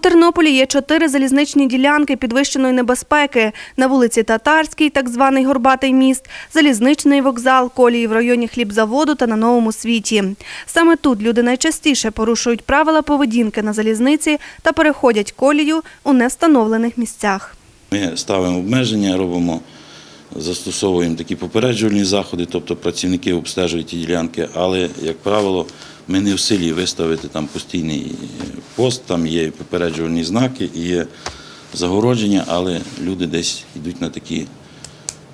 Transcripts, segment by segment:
Тернополі є чотири залізничні ділянки підвищеної небезпеки на вулиці Татарській, так званий Горбатий міст, залізничний вокзал, колії в районі хлібзаводу та на новому світі. Саме тут люди найчастіше порушують правила поведінки на залізниці та переходять колію у невстановлених місцях. Ми ставимо обмеження, робимо, застосовуємо такі попереджувальні заходи, тобто працівники обстежують ті ділянки, але, як правило, ми не в силі виставити там постійний пост, там є і попереджувальні знаки, і є загородження, але люди десь йдуть на такі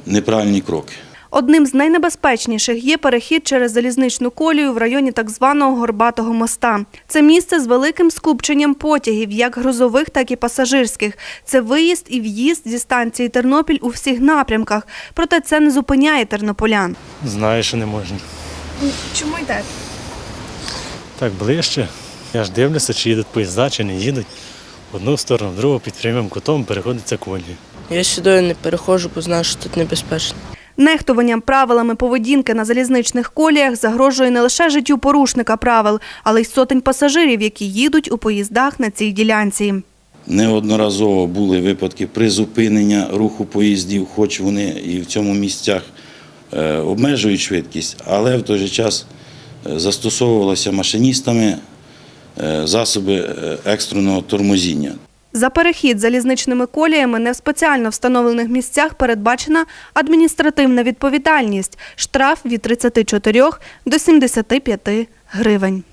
неправильні кроки. Одним з найнебезпечніших є перехід через залізничну колію в районі так званого Горбатого моста. Це місце з великим скупченням потягів, як грузових, так і пасажирських. Це виїзд і в'їзд зі станції Тернопіль у всіх напрямках. Проте це не зупиняє тернополян. Знаю, що не можна. Чому йдете? Так ближче. Я ж дивлюся, чи їдуть поїзда, чи не їдуть. В одну сторону, в другу під прямим кутом переходиться колії. Я сюди не переходжу, бо знаю, що тут небезпечно. Нехтуванням правилами поведінки на залізничних коліях загрожує не лише життю порушника правил, але й сотень пасажирів, які їдуть у поїздах на цій ділянці. Неодноразово були випадки призупинення руху поїздів, хоч вони і в цьому місцях е, обмежують швидкість, але в той же час е, застосовувалися машиністами засоби е, екстреного тормозіння. За перехід залізничними коліями не в спеціально встановлених місцях передбачена адміністративна відповідальність – штраф від 34 до 75 гривень.